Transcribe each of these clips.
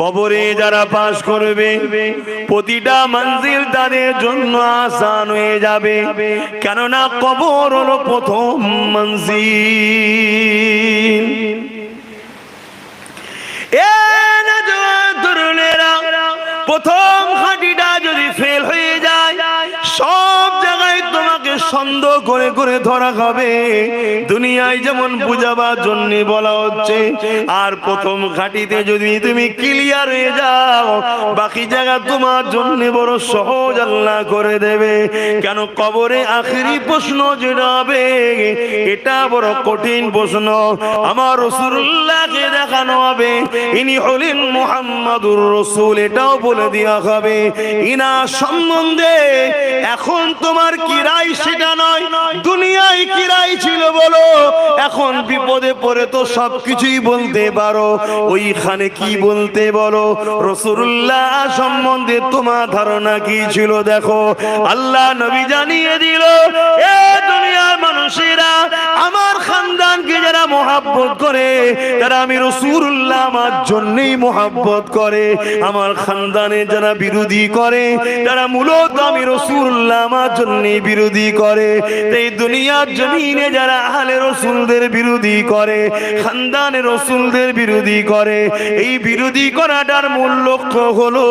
কবরে যারা পাশ করবে, প্রতিটা মঞ্জিল তাদের জন্য আসান হয়ে যাবে। কেননা কবর হলো প্রথম মঞ্জিল। প্রথম হাঁটিটা যদি ফেল হয়ে যায়, সব করে করে ধরা হবে। দুনিয়ায় যেমন বুঝাবার জন্য বলা হচ্ছে, আর প্রথম ঘাটিতে যদি তুমি ক্লিয়ার হয়ে যাও, বাকি জায়গা তোমার জন্য বড় সহজ আল্লাহ করে দেবে। কেন কবরে আখেরি প্রশ্ন যেটা এটা বড় কঠিন প্রশ্ন। আমার রসুল্লাহকে দেখানো হবে, ইনি হলেন মোহাম্মদুর রসুল, এটাও বলে দেওয়া হবে ইনা সম্বন্ধে এখন তোমার কি রায় সেটা নয়, দুনিয়ায় কি রায় ছিল বলো। এখন বিপদে পড়ে তো সবকিছুই বলতে পারো। ওইখানে কি বলতে বলো? রসুল্লাহ সম্বন্ধে তোমার ধারণা কি ছিল দেখো। আল্লাহ নবী জানিয়ে দিল, এ দুনিয়ার মানুষেরা, আমার খানদানকে যারা মোহাব্বত করে, তারা আমি রসুল্লাহ আমার জন্যই মোহাব্বত করে। আমার খানদানে যারা বিরোধী করে, তারা মূলত আমি রসুল্লাহ আমার জন্যই বিরোধী করে। এই দুনিয়ার জমিনে যারা আহলে রসুলদের বিরোধী করে খানদানে রসুলদের বিরোধী করে, এই বিরোধী করাটার মূল লক্ষ্য হলো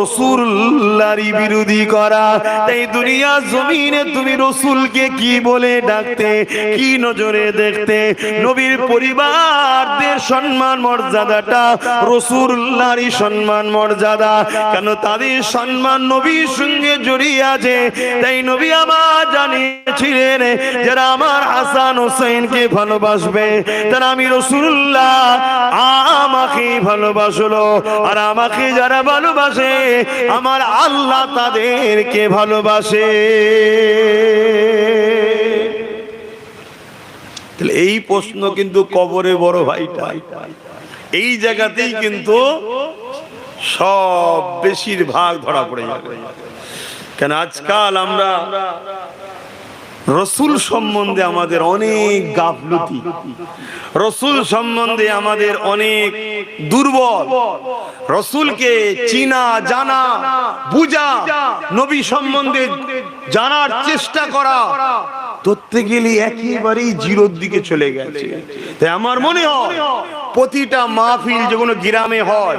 রসুল্লাহরই বিরোধী করা। তাই দুনিয়ার জমিনে তুমি রসুলকে কি বলে ডাকতে, কি নজরে দেখতে? নবীর পরিবারদের সম্মান, মর্যাদাটা রসুল্লাহরই সম্মান, মর্যাদা। কেন তাদের সম্মান নবীর সঙ্গে জড়িয়ে আছে? তাই নবী আমার জানিয়েছিলেন যারা আমার হাসান হোসেনকে ভালোবাসবে, তারা আমি রসুল্লাহ আমাকে ভালোবাসলো। আর আমাকে যারা ভালোবাসে, আমার আল্লাহ তাদেরকে ভালোবাসে। তাহলে এই প্রশ্ন কিন্তু কবরে বড় ভাইটা। এই জায়গাতেই কিন্তু সব বেশিরভাগ ধরা পড়ে যাবে। কেন আজকাল আমরা রসুল সম্বন্ধে আমাদের অনেক গাফলতি। রসুল সম্বন্ধে আমাদের অনেক দুর্বল। রসুলকে চিনা, জানা, বুঝা, নবী সম্বন্ধে জানার চেষ্টা করা ধরতে গেলে একেবারেই জিরোর দিকে চলে গেছে। তাই আমার মনে হয় প্রতিটা মাহফিল যে কোনো গ্রামে হয়,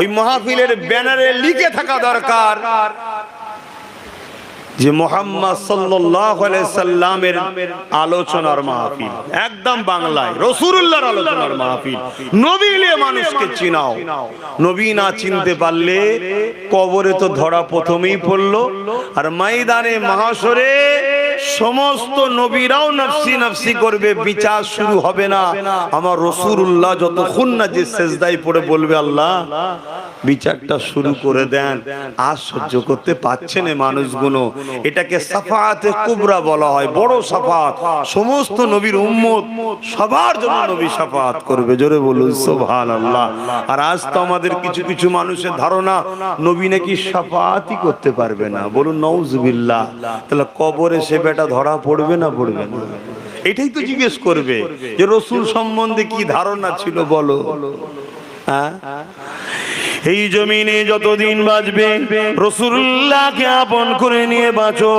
ওই মাহফিলের ব্যানারে লিখে থাকা দরকার। যে মোহাম্মদ সাল্লামের আলোচনার মাহফিল, একদম বাংলায়, রসুলুল্লাহর আলোচনার মাহফিল। নবীলে মানুষকে চিনাও। নবী না চিনতে পারলে কবরে তো ধরা প্রথমেই পড়ল, আর ময়দানে, মহাশরে সমস্ত নবীরাও নফসি নফসি করবে, বিচার শুরু হবে না। আমার রসুল্লাহ যতক্ষণ না যে সেজদাই পড়ে বলবে, আল্লাহ, বিচারটা শুরু করে দেন। আর সহ্য করতে পারছে না মানুষগুলো। এটাকে সাফাতে কুবরা বলা হয় বড় সাফাত। সমস্ত নবীর উম্মত সবার জন্য নবী সাফাত করবে। জোরে বলুন সুবহান আল্লাহ আর আজ তো আমাদের কিছু কিছু মানুষের ধারণা নবী নাকি সাফাতই করতে পারবে না। বলুন নওজুবিল্লাহ তাহলে কবরে সে বেটা ধরা পড়বে না পড়বে না? এটাই তো জিজ্ঞেস করবে যে রসুল সম্বন্ধে কি ধারণা ছিল বলো? হ্যাঁ? এই জমিনে যতদিন বাঁচবে, রসুল্লাহকে আপন করে নিয়ে বাঁচো,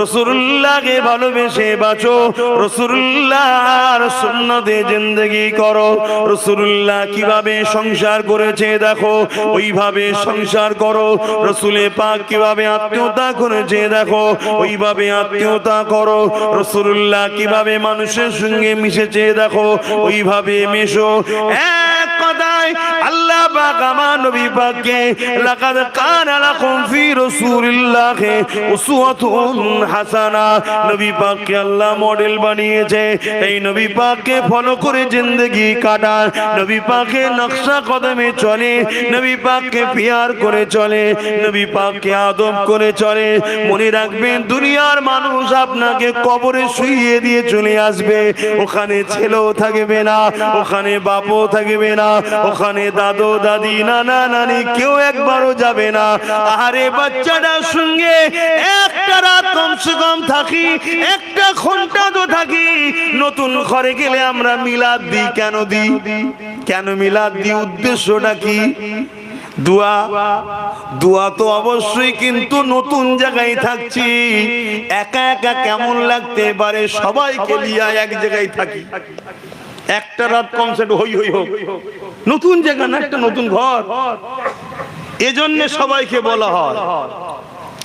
রসুল্লাহকে ভালোবেসে বাঁচো, রসুল্লাহর সুন্নতে জিন্দগি করো, রসুল্লাহ কীভাবে সংসার করেছে দেখো, ওইভাবে সংসার করো, রসুলে পাক কীভাবে আত্মীয়তা করেছে দেখো, ওইভাবে আত্মীয়তা করো, রসুল্লাহ কীভাবে মানুষের সঙ্গে মিশেছে দেখো, ওইভাবে মেশো। এক কথায় আল্লাহ পাক আমার নবী পাককে লাকাদ কানা লাকুম ফি রাসূলিল্লাহি উসওয়াতুন হাসানা। নবী পাককে আল্লাহ মডেল বানিয়েছে। এই নবী পাককে ফলো করে জিন্দেগি কাটান। নবী পাকে নকশা কদমে চলে। নবী পাককে পিয়ার করে চলে। নবী পাককে আদব করে চলে। মনে রাখবেন, দুনিয়ার মানুষ আপনাকে কবরে শুইয়ে দিয়ে চলে আসবে। ওখানে ছেলেও থাকবে না, ওখানে বাপও থাকবে না, ওখানে দাদু, দাদি, নানা নানি কেউ একবারও যাবে না। আরে বাচ্চাটার সঙ্গে একটা রাত কমসে কম থাকি, একটা ঘণ্টা তো থাকি। নতুন ঘরে গেলে আমরা মিলাদ দিই, কেন দিই? কেন মিলাদ দিই? উদ্দেশ্যটা কি? দুয়া। দুয়া তো অবশ্যই কিন্তু নতুন জায়গায় থাকছি। একা একা কেমন লাগতে পারে? সবাইকে লিয়া এক জায়গায় থাকি। একটা রাত কম সেট হই হই হোক। নতুন জায়গা না একটা নতুন ঘর। এজন্য সবাইকে বলা হয়।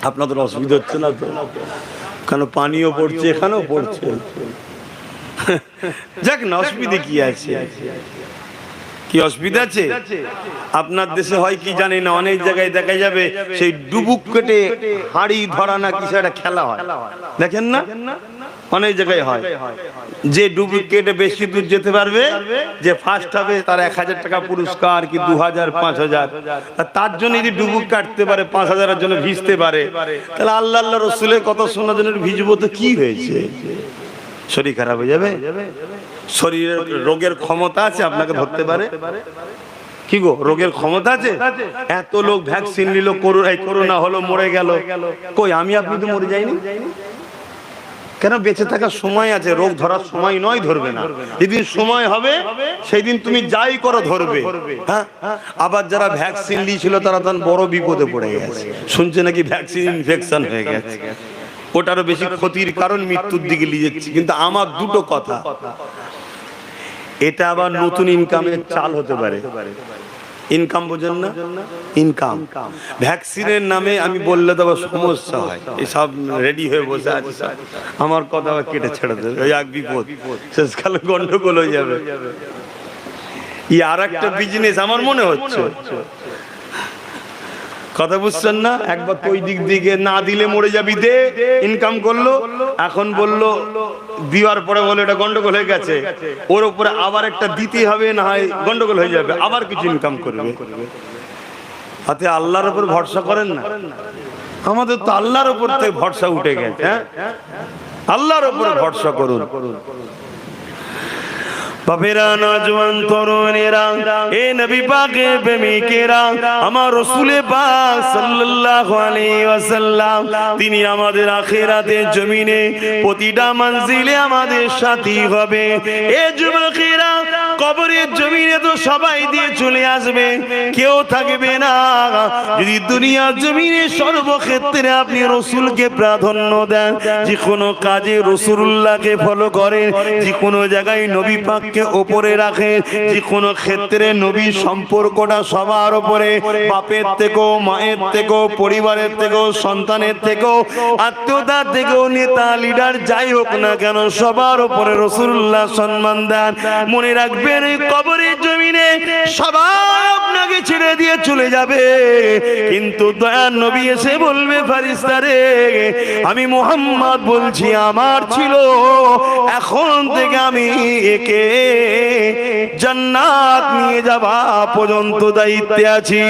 আপনাদের অসুবিধা হচ্ছে না তো? কেন পানিও পড়ছে, এখানেও পড়ছে? যাক না, অসুবিধে কি আছে? কি অসুবিধা আছে? আপনার দেশে হয় কি জানি না, অনেক জায়গায় দেখা যাবে সেই ডুবুক কেটে হাড়ি ধরা না কিছু একটা খেলা হয়। দেখেন না? অনেক জায়গায় হয়। যে ডুবুক কেটে বেশি দূর যেতে পারবে, যে ফার্স্ট হবে তার এক হাজার টাকা পুরস্কার কি দু হাজার, পাঁচ হাজার। তার জন্য যদি ডুবুক কাটতে পারে, পাঁচ হাজারের জন্য ভিজতে পারে, তাহলে আল্লাহ আল্লাহ রসুলের কথা শোনার জন্য ভিজবো তো কি হয়েছে? শরীর খারাপ হয়ে যাবে? শরীরের রোগের ক্ষমতা আছে, আপনাকে ধরতে পারে? কি গো, রোগের ক্ষমতা আছে? এত লোক ভ্যাকসিন নিল করোনা হলো, মরে গেল। কই, আমি আপনি তো মরে যাইনি? কেন বেঁচে থাকার সময় আছে? রোগ ধরার সময় নয় ধরবে না। যেদিন সময় হবে সেই দিন তুমি যাই করো ধরবে। হ্যাঁ? আবার যারা ভ্যাকসিন নিয়েছিল তারা তখন বড় বিপদে পড়ে গেছে। শুনছে নাকি ভ্যাকসিন ইনফেকশন হয়ে গেছে? ওটারও বেশি ক্ষতির কারণ মৃত্যুর দিকে নিয়ে যাচ্ছে। কিন্তু আমার দুটো কথা। এটা আবার নতুন ইনকামের চাল হতে পারে। ইনকাম বোঝেন না? ইনকাম। ভ্যাকসিনের নামে আমি বললে তো সমস্যা হয়। এসব রেডি হয়ে বসে আছে আমার কথা কেটে ছেড়ে দেবে। ওই এক বিপদ। শেষকালে গন্ডগোল হয়ে যাবে। ই আর একটা বিজনেস আমার মনে হচ্ছে। কথা বুঝছেন না? একবার ওই দিক দিকে না দিলে মরে যাবি দে ইনকাম করল। এখন বলল, দেওয়ার পরে বলে এটা গন্ডগোল হয়ে গেছে। ওর উপরে আবার একটা দিতে হবে, না হয় গন্ডগোল হয়ে যাবে। আবার কিছু ইনকাম করবে। হাতে আল্লাহর উপর ভরসা করেন না? আমাদের তো আল্লাহর উপর থেকে ভরসা উঠে গেছে হ্যাঁ? আল্লাহর উপর ভরসা করুন। বাপেরা নজওয়ান তরুণেরা, এ নবী পাকের প্রেমিকেরা, আমার রসুলে পাক সাল্লাল্লাহু আলাইহি ওয়াসাল্লাম, তিনি আমাদের আখিরাতের জমিনে প্রতিটা মঞ্জিলে আমাদের সাথী হবে। এ যুবকেরা, কবরের জমিনে তো সবাই দিয়ে চলে আসবে, কেউ থাকবে না। যদি দুনিয়ার জমিনে সর্বক্ষেত্রে আপনি রসুলকে প্রাধান্য দেন, যে কোনো কাজে রসুল্লাহকে ফলো করেন যে কোনো জায়গায় নবী পাককে ওপরে রাখেন যে কোনো ক্ষেত্রে নবী সম্পর্কটা সবার উপরে, বাপের থেকেও, মায়ের থেকেও, পরিবারের থেকেও, সন্তানের থেকেও, আত্মীয়তার থেকেও, নেতা, লিডার, যাই হোক না কেন, সবার উপরে রসুল্লাহ সম্মান দেন। মনে রাখবেন এই কবরের জমিনে সবাই আপনাকে ছেড়ে দিয়ে চলে যাবে। কিন্তু দয়ার নবী এসে বলবে ফারিস্তারে আমি মোহাম্মদ বলছি, আমার ছিল, এখন থেকে আমি একে জান্নাত নিয়ে যাবা পর্যন্ত দায়িত্বে আছি।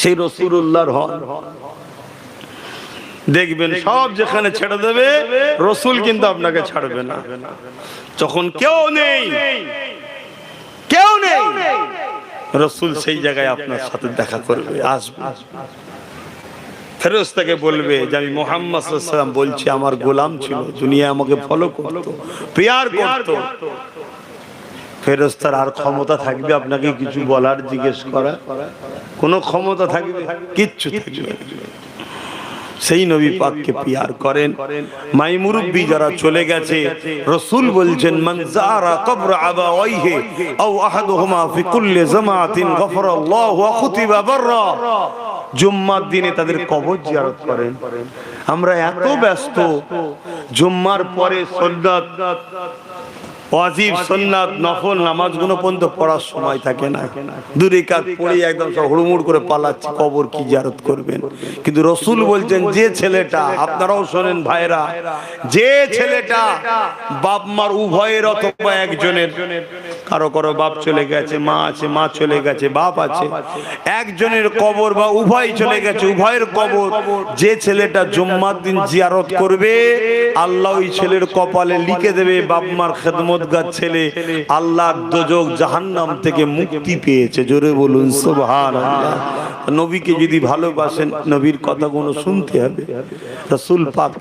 সেই রসুল্লাহর হন দেখবেন সব যেখানে ছেড়ে দেবে, রসুল কিন্তু আপনাকে ছাড়বে না। যখন কেউ নেই কেউ নেই, রসুল সেই জায়গায় আপনার সাথে দেখা করবে, আসবে। ফেরস্তাকে বলবে যে আমি মোহাম্মদ বলছি, আমার গোলাম ছিল, দুনিয়া আমাকে ফলো করতো পেয়ার করতো। ফেরস্তার আর ক্ষমতা থাকবে আপনাকে কিছু বলার, জিজ্ঞেস করা কোনো ক্ষমতা থাকবে? কিচ্ছু থাকবে সেই নবী পাককে পিয়ার করেন। মাই মুরব্বি যারা চলে গেছে, রসুল বলছেন, মান জারা কবর আবাওয়াইহি আও আহাদুহুমা ফি কুল্লি জামাতিন গফরাল্লাহু ওয়া খুতিবা বাররা। জুম্মার দিনে তাদের কবর জিয়ারত করেন। আমরা এত ব্যস্ত। জুম্মার পরে সন্ন্যাত ওয়াজিব সুন্নাত নফল নামাজগুলো পর্যন্ত পড়ার সময় থাকে না। দূরে কাজ পড়ে একদম সব হুড়মুড় করে পালাচ্ছে কবর কি জিয়ারত করবেন? কিন্তু রসুল বলছেন যে ছেলেটা আপনারাও শোনেন ভাইরা যে ছেলেটা বাপ মার উভয়ের অথবা একজনের কারও কারও বাপ চলে গেছে মা আছে মা চলে গেছে বাপ আছে একজনের কবর বা উভয় চলে গেছে উভয়ের কবর যে ছেলেটা জুম্মার দিন জিয়ারত করবে আল্লাহ ওই ছেলের কপালে লিখে দেবে বাপ মার খেদমতগার ছেলে আল্লাহ দোজক জাহান্নাম থেকে মুক্তি পেয়েছে। জোরে বলুন সোভান নবীকে যদি ভালোবাসেন, নবীর কথাগুলো শুনতে হবে। রসুল পাক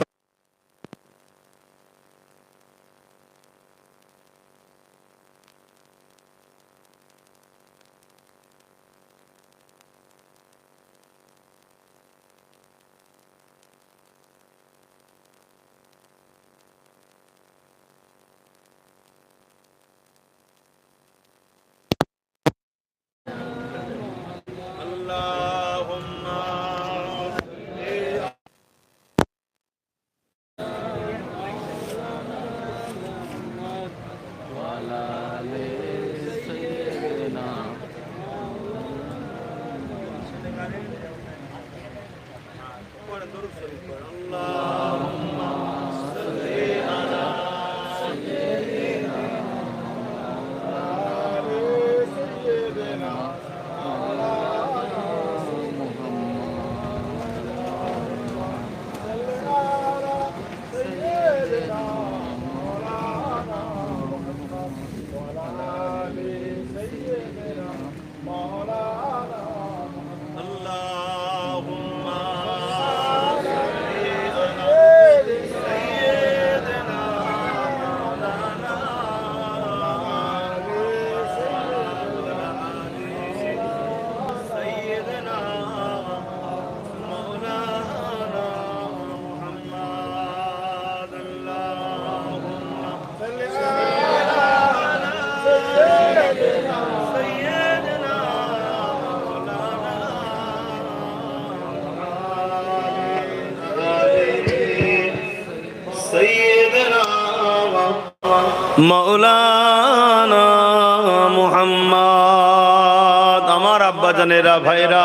মুহাম্মদ, আমার আব্বা জানেরা ভাইরা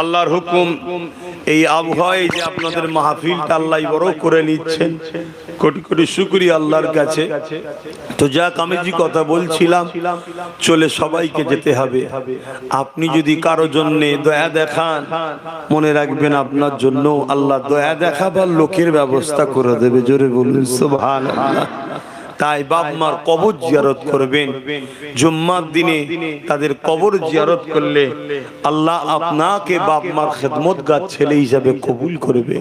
আল্লাহর হুকুম, এই আবহাওয়ায় যে আপনাদের মাহফিলটা আল্লাহ বড় করে নিচ্ছেন। কোটি কোটি শুকরিয়া আল্লাহর কাছে। তো যাক, আমি যে কথা বলছিলাম, চলে সবাইকে যেতে হবে। আপনি যদি কারও জন্য দয়া দেখান, মনে রাখবেন আপনার জন্য আল্লাহ দয়া দেখাবার লোকের ব্যবস্থা করে দেবে। জোরে বলুন, সুবহানাল্লাহ। তাই বাপ মার কবর জিয়ারত করবেন। জুম্মার দিনে তাদের কবর জিয়ারত করলে আল্লাহ আপনাকে বাপ মার খেদমত গাছ ছেলে হিসাবে কবুল করবে।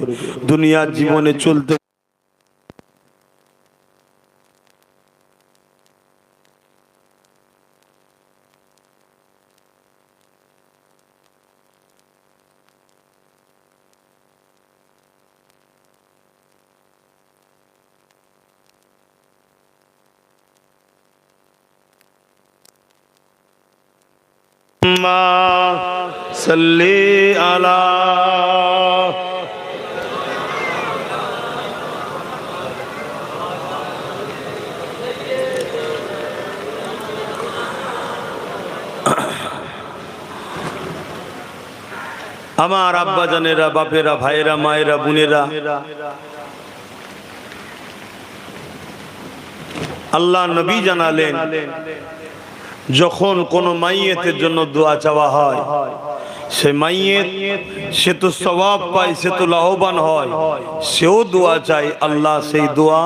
দুনিয়ার জীবনে চলতে صلی علی আমার আব্বা জানেরা বাপেরা ভাইরা মায়েরা বোনেরা আল্লাহ নবী জানালেন যখন কোন মাইয়েতের জন্য দোয়া চাওয়া হয়, সে মাইয়েত সে তো স্বভাব পায়, সে তো লাভবান হয়। সেও দোয়া চাই আল্লাহ সেই দোয়া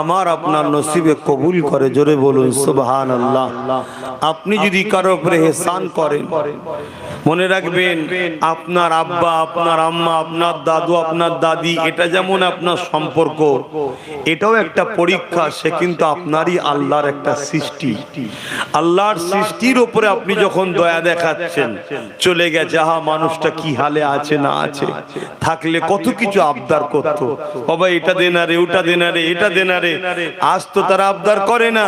আমার আপনার নসিবে কবুল করে। জোরে বলুন সুবহান আল্লাহ আপনি যদি কারও উপরে হেসান করেন মনে রাখবেন, আপনার আব্বা, আপনার আম্মা, আপনার দাদু, আপনার দাদি, এটা যেমন আপনার সম্পর্ক, এটাও একটা পরীক্ষা, সে কিন্তু আপনারই আল্লাহর একটা সৃষ্টি। আল্লাহর সৃষ্টির উপরে আপনি যখন দয়া দেখাচ্ছেন, চলে গেছে, আহা, মানুষটা কি হালে আছে না আছে, থাকলে কত কিছু আবদার করত। বাবা এটা দেনা রে, ওটা দেনা রে, এটা দেনা রে, আজ তো তারা আবদার করে না।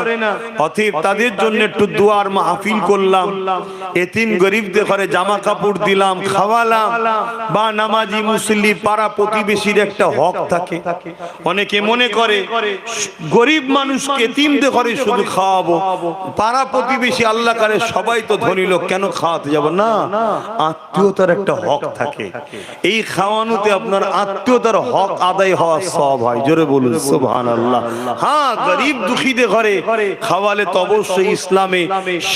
অতএব তাদের জন্য একটু দুয়ার মাহফিল করলাম। এতিম গরিবদের ঘরে জামা কাপড় দিলাম, খাওয়ালাম। বা নামাজি মুসল্লি পাড়া প্রতিবেশীর একটা হক থাকে। অনেকে মনে করে, গরিব মানুষকে এতিমদের ঘরে শুধু খাওয়াবো। পাড়া প্রতিবেশী আল্লাহ করে, সবাই তো ধনী লোক, কেন খাওয়াতে যাব? না, আত্মীয়তার একটা হক থাকে। এই খাওয়ানোতে আপনার আত্মীয়তার হক আদায় হওয়া সব হয়। জোরে বলুন সুবহান আল্লাহ হ্যাঁ গরিব দুঃখীদের ঘরে খাওয়ালে তো অবশ্যই ইসলামে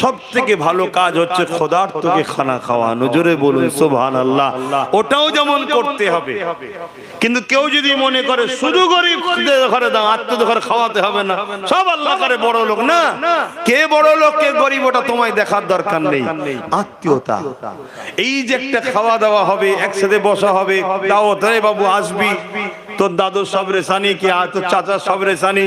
সব থেকে ভালো কাজ হচ্ছে খোদার খানা খানা খাওয়ানো। জোরে বলুন সুবহান আল্লাহ ওটাও যেমন করতে হবে। কিন্তু কেউ যদি মনে করে, শুধু গরিব ঘরে দাও, আত্মীয়দের ঘরে খাওয়াতে হবে না। সব আল্লাহ করে বড় লোক, না? কে বড় লোক, কে গরিব, ওটা তোমায় দেখার দরকার নেই। আত্মীয়তা। এই যে একটা খাওয়া দাওয়া হবে, একসাথে বসা হবে তাও রে বাবু, আসবি। তোর দাদু সব রেসানি কি তোর চাচা সব রেসানি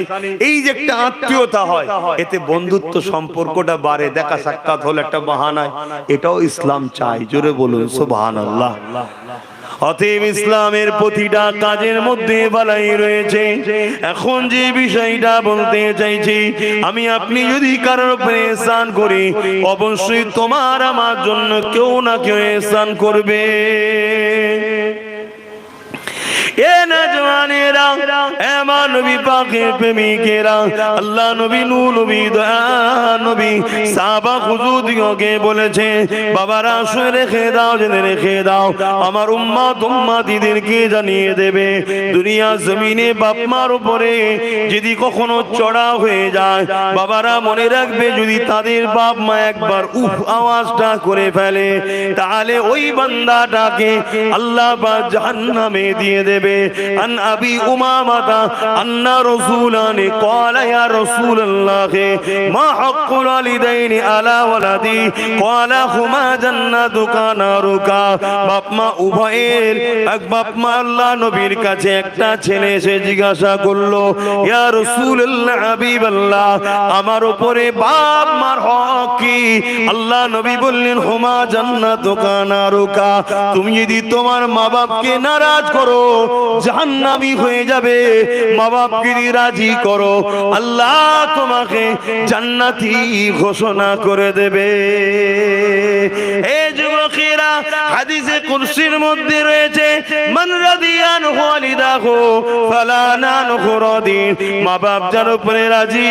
এই যে একটা আত্মীয়তা হয়, এতে বন্ধুত্ব সম্পর্কটা বাড়ে, দেখা সাক্ষাৎ হলো একটা বাহানায় এটাও ইসলাম চাই, জোরে বলুন সুবহান আল্লাহ অতএব ইসলামের প্রতিটা কাজের মধ্যে বালাই রয়েছে। এখন যে বিষয়টা বলতে চাইছি, আমি আপনি যদি কারোর উপরে স্নান করি, অবশ্যই তোমার আমার জন্য কেউ না কেউ স্নান করবে। যদি কখনো চড়া হয়ে যায়, বাবারা মনে রাখবে যদি তাদের বাপ মা একবার উফ আওয়াজটা করে ফেলে, তাহলে ওই বান্দাটাকে আল্লাহ বা জাহান্নামে দিয়ে দেবে। আন আবি উমামাতা, আন্না রাসূলানি, ক্বালা ইয়া রাসূলুল্লাহ, মা হাক্কুল ওয়ালিদাইনি আলা ওয়ালাদি, ক্বালা হুমা জান্নাতুকা নারুকা। বাপ মা উভয়ের, এক বাপ মা আল্লাহ নবীর কাছে একটা ছেলে এসে জিজ্ঞাসা করল, ইয়া রাসূলুল্লাহ, হাবিবাল্লাহ, আমার উপরে বাপ মার হক কি? আল্লাহ নবী বললেন, হুমা জান্নাতুকা নারুকা, তুমি যদি তোমার মা বাপকে নারাজ করো জাহান্নামী হয়ে যাবে। মা বাপকে রাজি করো। আল্লাহ তোমাকে জান্নাতি ঘোষণা করে দেবে। এ যুবকেরা, হাদিসে কুরসির মধ্যে রয়েছে, মান রাদিয়ান ওয়ালিদাহু ফালা নানহু রাদিন মা বাপ যার উপরে রাজি,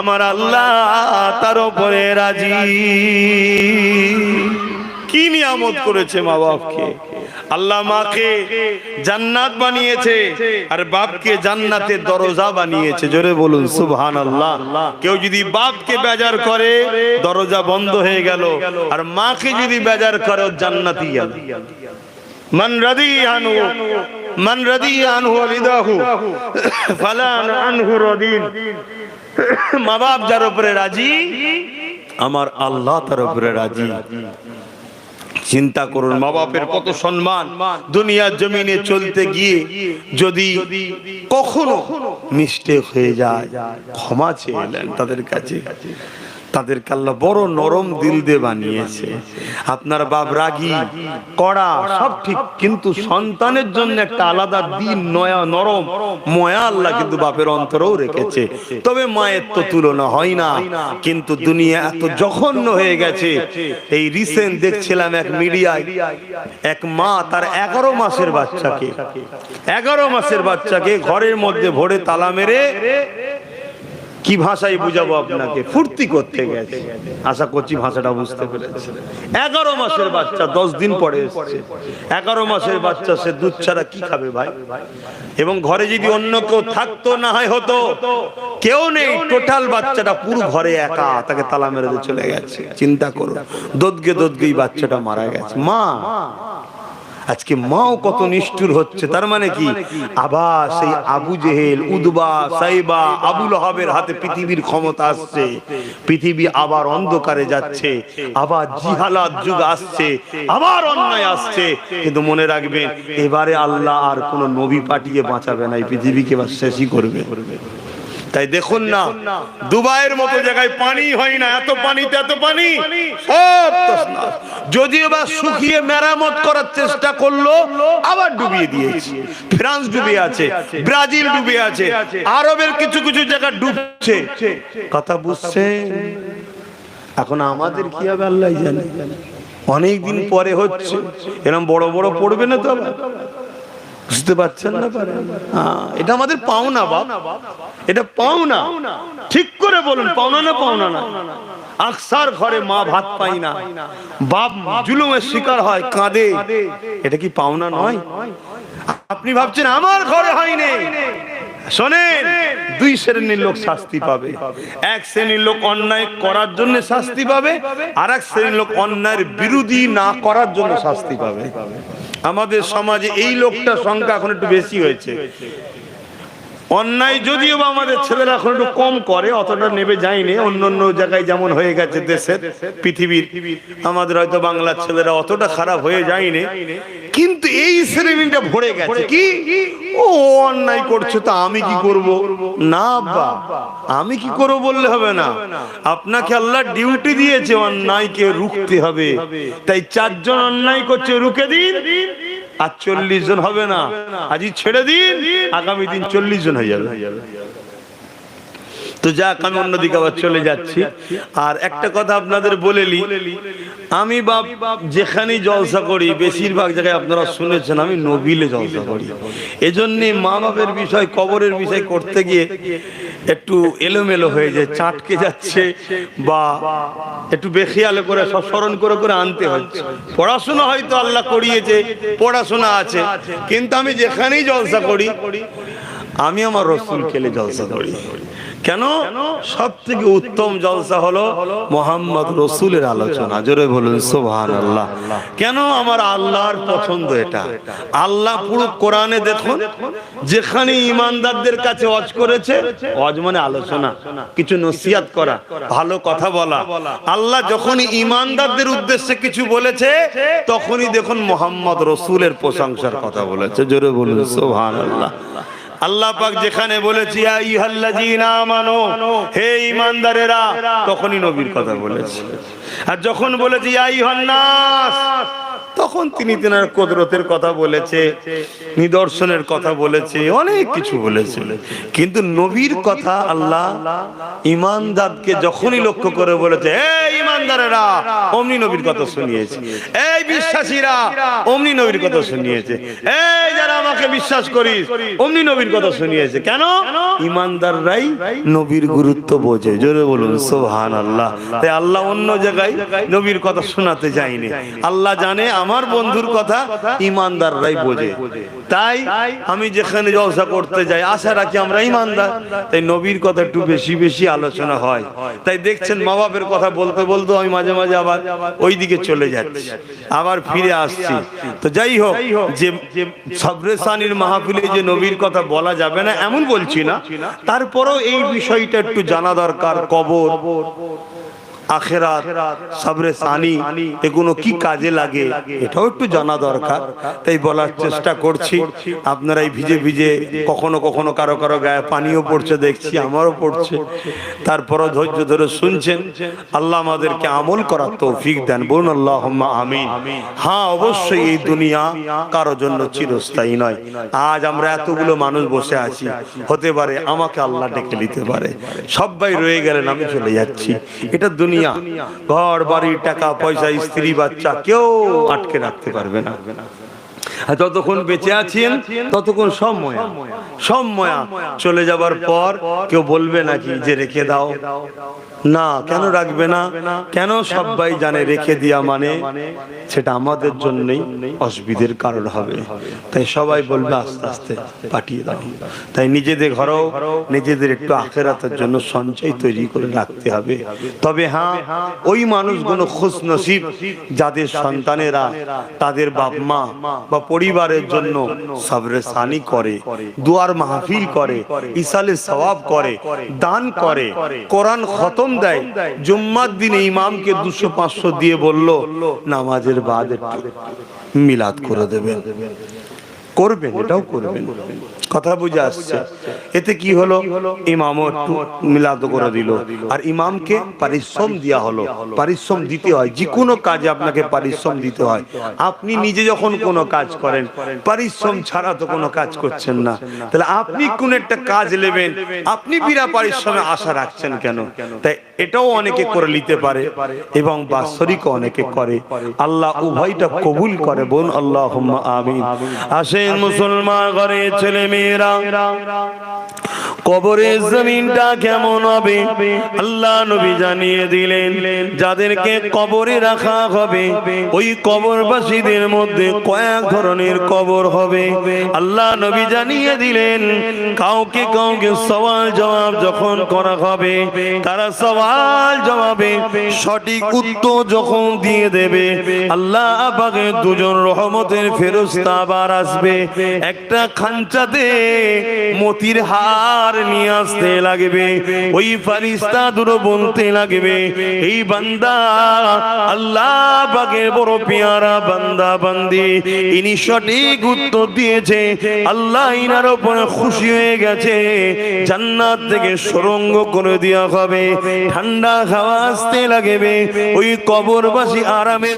আমার আল্লাহ তার উপরে রাজি। কি নিয়ামত করেছে মা বাপকে? আল্লাহ মাকে জান্নাত বানিয়েছে আর বাপকে জান্নাতের দরজা বানিয়েছে। জোরে বলুন সুবহান আল্লাহ কেউ যদি বাপকে বেজার করে, দরজা বন্ধ হয়ে গেল। আর মাকে যদি বেজার করে জান্নাতি মান রাদি আনহু মান রাদি আনহু রিদাহু ফালান আনহু মা বাপ যার উপরে রাজি, আমার আল্লাহ তার উপরে রাজি। চিন্তা করুন মা বাপের কত সম্মান। দুনিয়ার জমিনে চলতে গিয়ে যদি কখনো মিস্টেক হয়ে যায়। ক্ষমা চেয়ে নেন তাদের কাছে। তাদেরকে আল্লাহ বড় নরম দিল দিয়ে বানিয়েছে। আপনার বাপ রাগী, কড়া, সব ঠিক, কিন্তু সন্তানের জন্য একটা আলাদা দিন, নয়া, নরম, ময়া আল্লাহ কিন্তু বাপের অন্তরেও রেখেছে। তবে মায়ের তো তুলনা হয় না, কিন্তু দুনিয়া এত জঘন্য হয়ে গেছে। এই রিসেন্ট দেখছিলাম এক মিডিয়ায়, এক মা তার এগারো মাসের বাচ্চাকে, এগারো মাসের বাচ্চাকে ঘরের মধ্যে ভরে তালা মেরে কি ভাষায় বুঝাবো আপনাকে? ফুর্তি করতে গেছে। আশা করছি ভাষাটা বুঝতে পেরেছে। এগারো মাসের বাচ্চা, দশ দিন পরে এসছে। এগারো মাসের বাচ্চা, সে দুধ ছাড়া কি খাবে ভাই? এবং ঘরে যদি অন্য কেউ থাকতো, না হয় হতো, কেউ নেই। টোটাল বাচ্চাটা পুরো ঘরে একা, তাকে তালা মেরে চলে গেছে। চিন্তা করো দোদগে দোদগেই বাচ্চাটা মারা গেছে। মা আজকে মাও কত নিষ্ঠুর হচ্ছে, তার মানে কি? আবার সেই আবু জেহেল, উদবা, সাইবা, আবুল হাবের হাতে পৃথিবীর ক্ষমতা আসছে। পৃথিবী আবার অন্ধকারে যাচ্ছে, আবার জিহালাত যুগ আসছে, আবার অন্যায় আসছে। কিন্তু মনে রাখবেন, এবারে আল্লাহ আর কোন নবী পাঠিয়ে বাঁচাবে না, এই পৃথিবীকে এবার শেষই করবে। তাই দেখুন না দুবাইয়ের মতো জায়গায় পানি হয় না এত পানিতে এত পানি। সব তছনছ। যদিও বা শুকিয়ে মেরামত করার চেষ্টা করল আবার ডুবিয়ে দিয়েছে। ফ্রান্স ডুবে আছে ব্রাজিল ডুবে আছে আরবের কিছু কিছু জায়গা ডুবছে। কথা বুঝছে এখন আমাদের কি হবে আল্লাহ জানে। অনেক দিন পরে হচ্ছে। এরকম বড় বড় পড়বে না তো? বুঝতে পারছেন না? হ্যাঁ, এটা আমাদের পাওনা বাপ। এটা পাওনা। ঠিক করে বলুন পাওনা না পাওনা না? আকসার ঘরে মা ভাত পাই না। বাপ জুলুমের শিকার হয় কাঁদে। এটা কি পাওনা নয়? আপনি ভাবছেন আমার ঘরে হয়নি শোনেন, দুই শ্রেণির লোক শাস্তি পাবে। এক শ্রেণির লোক অন্যায় করার জন্য শাস্তি পাবে, আর এক শ্রেণির লোক অন্যায়ের বিরোধী না করার জন্য শাস্তি পাবে। আমাদের সমাজে এই লোকটা সংখ্যা এখন একটু বেশি হয়েছে। অন্যায় যদিও বা আমাদের ছেলেরা এখন একটু কম করে, অতটা নেবে যায়নি। অন্য অন্য জায়গায় যেমন হয়ে গেছে দেশের, পৃথিবীর, আমাদের হয়তো বাংলার ছেলেরা অতটা খারাপ হয়ে যায়নি। কিন্তু এই শ্রেণীটা ভরে গেছে। কি? ও অন্যায় করছে, তা আমি কি করব? না, বা, আমি কি করব বললে হবে না। আপনাকে আল্লাহ ডিউটি দিয়েছে, অন্যায়কে রুখতে হবে। তাই চারজন অন্যায় করছে, রুখে দিন। আর চল্লিশ জন হবে না। আজই ছেড়ে দিন আগামী দিন চল্লিশ জন হয়ে যাবে। তো যাক, আমি অন্যদিকে আবার চলে যাচ্ছি। আর একটা কথা আপনাদের বলেলি আমি বাপ যেখানেই জলসা করি, বেশিরভাগ জায়গায় আপনারা শুনেছেন, আমি নবিলে জলসা করি। এজন্যে মা বাপের বিষয়, কবরের বিষয় করতে গিয়ে একটু এলোমেলো হয়ে যায়, চাটকে যাচ্ছে বা একটু বেখিয়ালে করে সব স্মরণ করে করে আনতে হচ্ছে। পড়াশোনা হয়তো আল্লাহ করিয়েছে, পড়াশোনা আছে, কিন্তু আমি যেখানেই জলসা করি, আমি আমার রসুল খেলে জলসা করি। কেন? সব থেকে উত্তম জলসা হলো মোহাম্মদ রসুলের আলোচনা। জোরে বলুন সোভান আল্লাহ কেন আমার আল্লাহর পছন্দ এটা? আল্লাহ পুরো কোরআনে দেখুন, যেখানে ইমানদারদের কাছে অজ করেছে অজ মানে আলোচনা, কিছু নসিয়াত করা, ভালো কথা বলা। আল্লাহ যখন ইমানদারদের উদ্দেশ্যে কিছু বলেছে, তখনই দেখুন মোহাম্মদ রসুলের প্রশংসার কথা বলেছে। জোরে বলুন সোভান আল্লাহ আল্লাহ পাক যেখানে বলেছি আমানু হে ইমানদারেরা তখনই নবীর কথা বলেছে। আর যখন বলেছি আই ইহান্নাস তখন তিনি তেনার কুদরতের কথা বলেছে, নিদর্শনের কথা বলেছে, অনেক কিছু বলেছে। কিন্তু নবীর কথা আল্লাহ ইমানদারকে যখনই লক্ষ্য করে বলেছে, এই ইমানদারেরা, অমনি নবীর কথা শুনিয়েছে। এই বিশ্বাসীরা, অমনি নবীর কথা শুনিয়েছে। এই যারা আমাকে বিশ্বাস করিস, অমনি নবীর কথা শুনিয়েছে। কেন? ইমানদাররাই নবীর গুরুত্ব বোঝে। জোরে বলুন সোহান আল্লাহ তাই আল্লাহ অন্য জায়গায় নবীর কথা শোনাতে যায়নি। আল্লাহ জানে আমার বন্ধুর কথা ইমানদাররাই বোঝে। তাই আমি যেখানে জলসা করতে যাই আশা রাখি আমরা ইমানদার। তাই নবীর কথা একটু বেশি বেশি আলোচনা হয়। তাই দেখছেন মা বাপের কথা বলতে বলতে আমি মাঝে মাঝে আবার ওই দিকে চলে যাচ্ছি। আবার ফিরে আসছি। তো যাই হোক যে সবরেসানির মাহফিলে যে নবীর কথা বলা যাবে না এমন বলছি না। তারপরেও এই বিষয়টা একটু জানা দরকার কবর। আখেরাত, সাবরে সানি এগুলো কি কাজে লাগে? এটাও একটু জানা দরকার। তাই বলার চেষ্টা করছি। আপনারা এই ভিজে ভিজে কখনো কখনো কারও কারও গায়ে পানিও পড়ছে, দেখছি আমারও পড়ছে। তারপরও ধৈর্য ধরে শুনছেন। আল্লাহ আমাদেরকে আমল করার তৌফিক দেন। বলুন আল্লাহ আমিন। হ্যাঁ অবশ্যই এই দুনিয়া কারও জন্য চিরস্থায়ী নয়। আজ আমরা এতগুলো মানুষ বসে আছি। হতে পারে আমাকে আল্লাহ ডেকে নিতে পারে। সবাই রয়ে গেলেন, আমি চলে যাচ্ছি। এটা দুনিয়া ঘর, বাড়ি, টাকা, পয়সা, স্ত্রী, বাচ্চা কেউ আটকে রাখতে পারবে না। যতক্ষণ বেঁচে আছেন, ততক্ষণ সব ময়া সব ময়া চলে যাবার পর কেউ বলবে নাকি যে রেখে দাও। না, কেন রাখবে না? কেন সবাই জানে রেখে দিয়া মানে? সেটা আমাদের জন্যই অসুবিধের কারণ হবে। তাই সবাই বলবে, আস্তে আস্তে পাঠিয়ে দাও। তাই নিজেদের ঘরেও, নিজেদের একটু আখেরাতের জন্য সঞ্চয় তৈরি করে রাখতে হবে। তবে হ্যাঁ ওই মানুষগুলো খুশ নসিব যাদের সন্তানেরা তাদের বাপ মা বা পরিবারের জন্য সাবরে সানি করে, দুয়ার মাহফিল করে ইসালে সওয়াব করে, দান করে, কোরআন খতম দেয়। জুম্মার দিনে ইমামকে দুশো পাঁচশো দিয়ে বলল নামাজের বাদ মিলাদ করে দেবেন। করবেন এটাও করবেন কথা বুঝে আসছে। এতে কি হলো? ইমামও একটু মিলাদ করে দিল। আর ইমামকে পারিশ্রম দেওয়া হলো। পারিশ্রম দিতে হয়। যে কোনো কাজে আপনাকে পারিশ্রম দিতে হয়। আপনি নিজে যখন কোনো কাজ করেন পারিশ্রম ছাড়া তো কোনো কাজ করছেন না। তাহলে আপনি কোন একটা কাজ নেবেন? আপনি বিনা পারিশ্রমে আশা রাখছেন কেন? তাই এটাও অনেকে করে নিতে পারে। এবং বাৎসরিকও অনেকে করে। আল্লাহ উভয়টা কবুল করে বোন। আল্লাহ আমিন। আসেন মুসলমান ঘরে ছেলে মেয়েরা কবরের জমিনটা কেমন হবে? আল্লাহ নবী জানিয়ে দিলেন যাদেরকে কবরে রাখা হবে ওই কবরবাসীদের মধ্যে কয়েক ধরনের কবর হবে। আল্লাহ নবী জানিয়ে দিলেন কাউকে কাউকে সওয়াল জবাব যখন করা হবে তারা সওয়াল জবাবে সঠিক উত্তর যখন দিয়ে দেবে আল্লাহ পাকে দুজন রহমতের ফেরস্তা আবার আসবে। একটা খাঞ্চাতে মতির হার নিয়ে আসতে লাগবে, ওই ফারিস্তা দুটো বলতে লাগবে। এই বান্দা আল্লাহ পাকের বড় পেয়ারা বান্দা বান্দি, ইনি সঠিক উত্তর দিয়েছে, আল্লাহ ইনার উপরে খুশি হয়ে গেছে, জান্নাত থেকে সুরঙ্গ করে দেওয়া হবে, ঠান্ডা খাওয়া আসতে লাগবে, ওই কবরবাসী আরামে